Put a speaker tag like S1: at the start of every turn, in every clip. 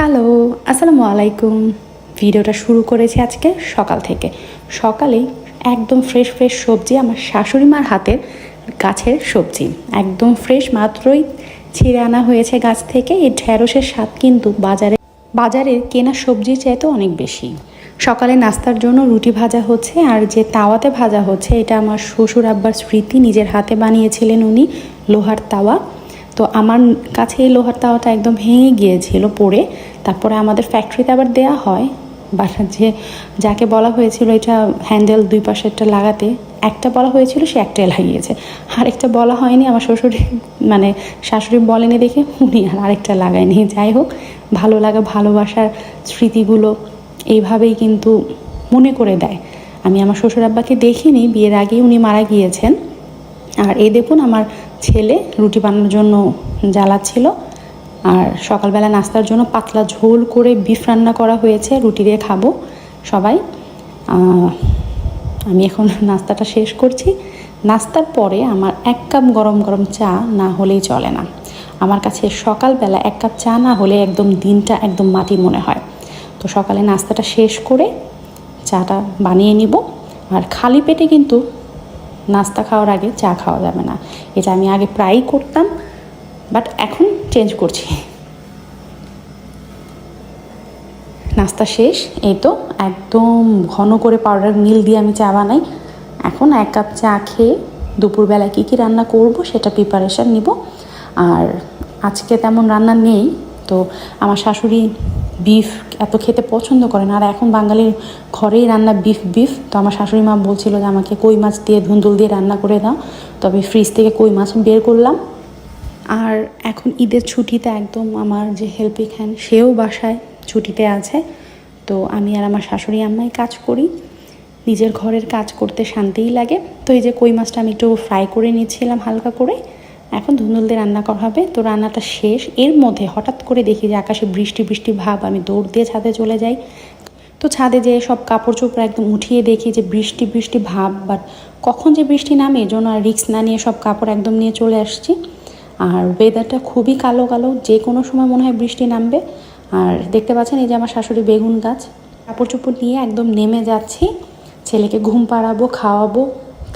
S1: Hello, আসসালামু আলাইকুম। ভিডিওটা শুরু করেছি আজকে সকাল থেকে। সকালেই একদম ফ্রেশ ফ্রেশ সবজি আমার শাশুড়ি মার হাতের গাছের সবজি। একদম ফ্রেশ মাত্রই ছিঁড়ে আনা হয়েছে গাছ থেকে। এই ঢ্যাঁড়সের স্বাদ কিন্তু বাজারে বাজারের কেনা সবজির চাইতে অনেক বেশি। সকালে নাস্তার জন্য রুটি ভাজা হচ্ছে আর যে তাওয়াতে ভাজা হচ্ছে, এটা আমার শ্বশুর আব্বার স্মৃতি নিজের হাতে বানিয়েছিলেন উনি, লোহার তাওয়া। তো আমার কাছে এই লোহার তাওয়াটা একদম ভেঙে গিয়েছিল পড়ে। তারপরে আমাদের ফ্যাক্টরিতে আবার দেয়া হয়। বাট যে যাকে বলা হয়েছিল এটা হ্যান্ডেল দুই পাশেরটা লাগাতে, একটা বলা হয়েছিল, সে একটাই লাগিয়েছে। আরেকটা বলা হয়নি, আমার শ্বশুরি মানে শাশুড়ি বলেনি দেখে, উনি আর আরেকটা লাগায়নি। যাই হোক, ভালো লাগা, ভালোবাসার স্মৃতিগুলো এইভাবেই কিন্তু মনে করে দেয়। আমি আমার শ্বশুর আব্বাকে দেখিনি, বিয়ের আগেই উনি মারা গিয়েছেন। আর এ দেখুন, আমার ছেলে, রুটি বানানোর জন্য জ্বালাচ্ছিল আর সকালবেলা নাস্তার জন্য পাতলা ঝোল করে বিফ রান্না করা হয়েছে, রুটি দিয়ে খাব সবাই। আমি এখন নাস্তাটা শেষ করছি। নাস্তার পরে আমার এক কাপ গরম গরম চা না হলেই চলে না। আমার কাছে সকালবেলা এক কাপ চা না হলে একদম দিনটা একদম মাটি মনে হয়। তো সকালে নাস্তাটা শেষ করে চাটা বানিয়ে নিব। আর খালি পেটে কিন্তু নাস্তা খাওয়ার আগে চা খাওয়া যাবে না। এটা আমি আগে প্রায়ই করতাম বাট এখন চেঞ্জ করছি। নাস্তা শেষ, এই তো একদম ঘন করে পাউডার মিল দিয়ে আমি চা বানাই। এখন এক কাপ চা খেয়ে দুপুরবেলা কী কী রান্না করব সেটা প্রিপারেশান নিব। আর আজকে তেমন রান্না নেই, তো আমার শাশুড়ি বিফ এত খেতে পছন্দ করে না। আর এখন বাঙালির ঘরেই রান্না বিফ বিফ তো আমার শাশুড়ি মা বলছিল যে, আমাকে কই মাছ দিয়ে ধুন্দুল দিয়ে রান্না করে দাও। তবে ফ্রিজ থেকে কই মাছ বের করলাম। আর এখন ঈদের ছুটিতে একদম আমার যে হেল্পিং হ্যান্ড সেও বাসায় ছুটিতে আছে। তো আমি আর আমার শাশুড়ি আম্মাই কাজ করি। নিজের ঘরের কাজ করতে শান্তিই লাগে। তো এই যে কই মাছটা আমি একটু ফ্রাই করে নিচ্ছিলাম হালকা করে। এখন ধুন্দুল দিয়ে রান্না করা হবে। তো রান্নাটা শেষ। এর মধ্যে হঠাৎ করে দেখি যে আকাশে বৃষ্টি বৃষ্টি ভাব, আমি দৌড় দিয়ে ছাদে চলে যাই। তো ছাদে যেয়ে সব কাপড় চোপড় একদম উঠিয়ে দেখি যে বৃষ্টি বৃষ্টি ভাব বাট কখন যে বৃষ্টি নামে এই জন্য আর রিক্স না নিয়ে সব কাপড় একদম নিয়ে চলে আসছি। আর ওয়েদারটা খুবই কালো কালো, যে কোনো সময় মনে হয় বৃষ্টি নামবে। আর দেখতে পাচ্ছেন এই যে আমার শাশুড়ি বেগুন গাছ। কাপড় চোপড় নিয়ে একদম নেমে যাচ্ছি। ছেলেকে ঘুম পাড়াবো, খাওয়াবো।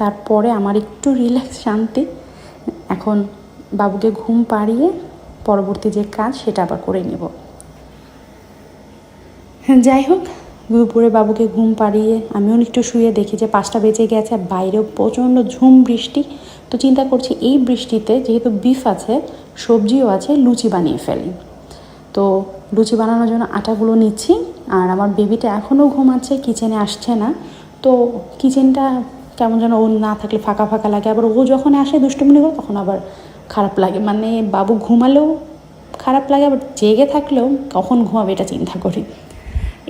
S1: তারপরে আমার একটু রিল্যাক্স শান্তি। এখন বাবুকে ঘুম পাড়িয়ে পরবর্তী যে কাজ সেটা আবার করে নেব। যাই হোক, দুপুরে বাবুকে ঘুম পাড়িয়ে আমিও একটু শুয়ে দেখি যে পাঁচটা বেজে গেছে বাইরেও প্রচণ্ড ঝুম বৃষ্টি। তো চিন্তা করছি এই বৃষ্টিতে যেহেতু বিফ আছে, সবজিও আছে, লুচি বানিয়ে ফেলি। তো লুচি বানানোর জন্য আটাগুলো নিচ্ছি, আর আমার বেবিটা এখনও ঘুমাচ্ছে, কিচেনে আসছে না। তো কিচেনটা কেমন যেন ও না থাকলে ফাঁকা ফাঁকা লাগে। আবার ও যখন আসে দুষ্টুমনি করে, তখন আবার খারাপ লাগে। মানে বাবু ঘুমালেও খারাপ লাগে, আবার জেগে থাকলেও কখন ঘুমাবে এটা চিন্তা করি।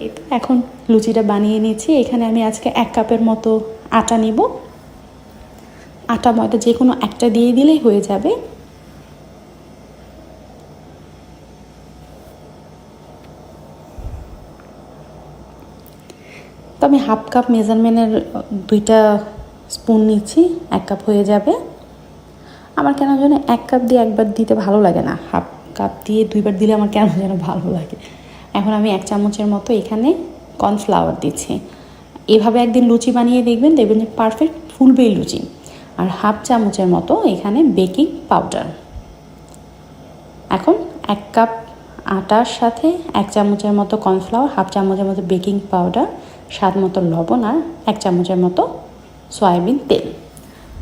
S1: এই তো এখন লুচিটা বানিয়ে নিয়েছি। এখানে আমি আজকে এক কাপের মতো আটা নিব। আটা ময়দা যে কোনো একটা দিয়ে দিলেই হয়ে যাবে। তো আমি হাফ কাপ মেজারমেন্টের দুইটা স্পুন নিচ্ছি, এক কাপ হয়ে যাবে। আমার কেন যেন এক কাপ দিয়ে একবার দিতে ভালো লাগে না। হাফ কাপ দিয়ে দুইবার দিলে আমার কেন যেন ভালো লাগে। এখন আমি এক চামচের মতো এখানে কর্নফ্লাওয়ার দিচ্ছি। এভাবে একদিন লুচি বানিয়ে দেখবেন দেখবেন যে পারফেক্ট ফুলবেই লুচি। আর হাফ চামচের মতো এখানে বেকিং পাউডার। এখন এক কাপ আটার সাথে এক চামচের মতো কর্নফ্লাওয়ার, হাফ চামচের মতো বেকিং পাউডার স্বাদ মতো লবণ আর এক চামচের মতো সয়াবিন তেল।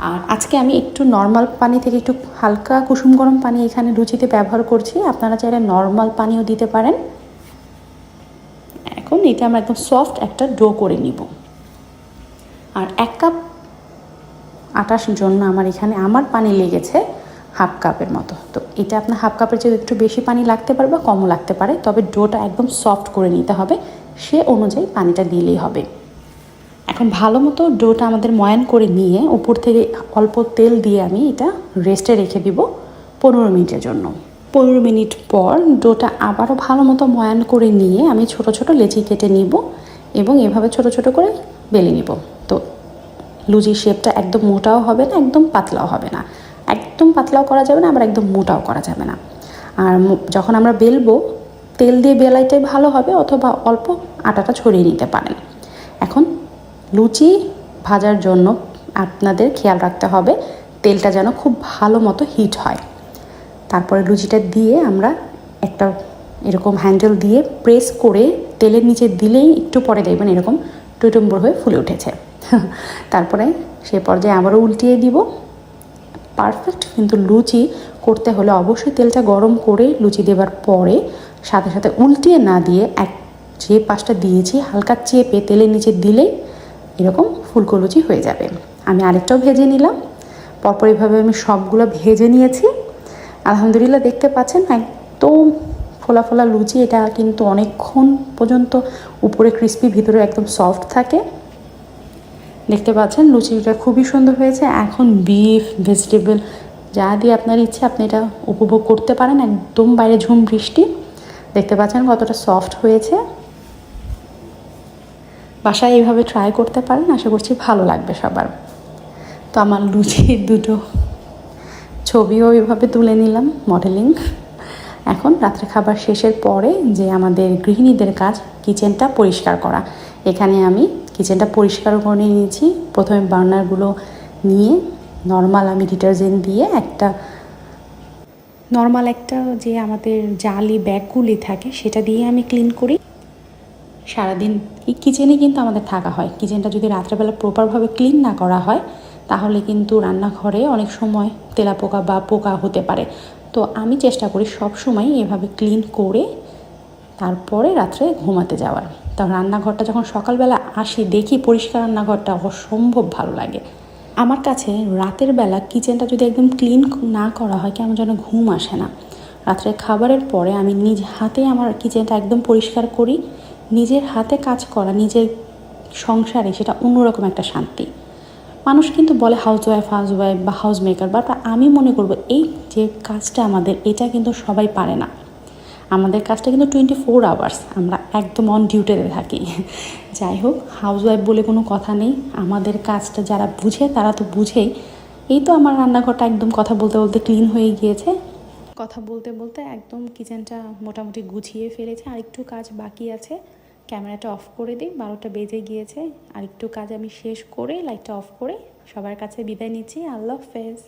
S1: আর আজকে আমি একটু নর্মাল পানি থেকে একটু হালকা কুসুম গরম পানি এখানে লুচিতে ব্যবহার করছি। আপনারা চাইলে নর্মাল পানিও দিতে পারেন। এখন এটা আমরা একদম সফট একটা ডো করে নিব। আর এক কাপ আটাশ জন্য আমার এখানে আমার পানি লেগেছে হাফ কাপের মতো। তো এটা আপনার হাফ কাপের চেয়ে একটু বেশি পানি লাগতে পারে বা কমও লাগতে পারে, তবে ডোটা একদম সফট করে নিতে হবে। সে অনুযায়ী পানিটা দিলেই হবে। এখন ভালো মতো ডোটা আমাদের ময়ান করে নিয়ে উপর থেকে অল্প তেল দিয়ে আমি এটা রেস্টে রেখে দিব পনেরো মিনিটের জন্য। পনেরো মিনিট পর ডোটা আবারও ভালো মতো ময়ান করে নিয়ে আমি ছোট ছোট লেচি কেটে নিব এবং এভাবে ছোট ছোট করে বেলে নিব। তো লুচির শেপটা একদম মোটাও হবে না, একদম পাতলাও হবে না। একদম পাতলাও করা যাবে না, আবার একদম মোটাও করা যাবে না। আর যখন আমরা বেলবো তেল দিয়ে বেলাইটাই ভালো হবে অথবা অল্প আটাটা ছড়িয়ে নিতে পারেন। এখন লুচি ভাজার জন্য আপনাদের খেয়াল রাখতে হবে, তেলটা যেন খুব ভালো মতো হিট হয়। তারপরে লুচিটা দিয়ে আমরা একটা এরকম হ্যান্ডেল দিয়ে প্রেস করে তেলের নিচে দিলেই একটু পরে দেখবেন এরকম টুটুম্বর হয়ে ফুলে উঠেছে। তারপরে সে পর্যায়ে আবারও উল্টিয়ে দিব। পারফেক্ট কিন্তু লুচি করতে হলে অবশ্যই তেলটা গরম করে লুচি দেবার পরে সাথে সাথে উল্টিয়ে না দিয়ে এক যে পাশটা দিয়েছি, হালকা চেপে তেলের নিচে দিলেই এরকম ফুলকো লুচি হয়ে যাবে। আমি আরেকটাও ভেজে নিলাম। পরপর এভাবে আমি সবগুলো ভেজে নিয়েছি। আলহামদুলিল্লাহ দেখতে পাচ্ছেন একদম ফোলা ফোলা লুচি। এটা কিন্তু অনেকক্ষণ পর্যন্ত উপরে ক্রিস্পি ভিতরে একদম সফট থাকে। দেখতে পাচ্ছেন লুচিটা খুবই সুন্দর হয়েছে। এখন বিফ ভেজিটেবল যা দিয়ে আপনার ইচ্ছে, আপনি এটা উপভোগ করতে পারেন। একদম বাইরে ঝুম বৃষ্টি। দেখতে পাচ্ছেন কতটা সফট হয়েছে। বাসায় এইভাবে ট্রাই করতে পারেন, আশা করছি ভালো লাগবে সবার। তো আমার লুচির দুটো ছবিও এইভাবে তুলে নিলাম মডেলিং এখন রাত্রে খাবার শেষের পরে যে আমাদের গৃহিণীদের কাজ কিচেনটা পরিষ্কার করা। এখানে আমি কিচেনটা পরিষ্কার করে নিয়েছি। প্রথমে বার্নারগুলো নিয়ে নর্মাল আমি ডিটারজেন্ট দিয়ে একটা নর্মাল একটা যে আমাদের জালি ব্যাগগুলি থাকে, সেটা দিয়ে আমি ক্লিন করি। সারাদিন এই কিচেনে কিন্তু আমাদের থাকা হয়। কিচেনটা যদি রাত্রেবেলা প্রপারভাবে ক্লিন না করা হয়, তাহলে কিন্তু রান্নাঘরে অনেক সময় তেলাপোকা বা পোকা হতে পারে। তো আমি চেষ্টা করি সব সময় এভাবে ক্লিন করে তারপরে রাত্রে ঘুমাতে যাওয়ার। তো রান্নাঘরটা যখন সকালবেলা আসি, দেখি পরিষ্কার রান্নাঘরটা অসম্ভব ভালো লাগে। আমার কাছে রাতের বেলা কিচেনটা যদি একদম ক্লিন না করা হয়, কেমন যেন ঘুম আসে না। রাত্রে খাবারের পরে আমি নিজ হাতে আমার কিচেনটা একদম পরিষ্কার করি, নিজের হাতে কাজ করা, নিজের সংসারে সেটা অন্যরকম একটা শান্তি। মানুষ কিন্তু বলে হাউস ওয়াইফ হাউস ওয়াইফ বা হাউস মেকার বাট আমি মনে করব এই যে কাজটা আমাদের, এটা কিন্তু সবাই পারে না। আমাদের কাজটা কিন্তু টোয়েন্টি ফোর আওয়ার্স আমরা একদম অন ডিউটিতে থাকি। যাই হোক হাউস ওয়াইফ বলে কোনো কথা নেই, আমাদের কাজটা যারা বুঝে, তারা তো বুঝেই। এই তো আমার রান্নাঘরটা একদম কথা বলতে বলতে ক্লিন হয়ে গিয়েছে। কথা বলতে বলতে একদম কিচেনটা মোটামুটি গুছিয়ে ফেলেছে আর একটু কাজ বাকি আছে। ক্যামেরাটা অফ করে দিই, বারোটা বেজে গিয়েছে। আর একটু কাজ আমি শেষ করে লাইটটা অফ করে সবার কাছে বিদায় নিচ্ছি। আল্লাহ হাফেজ।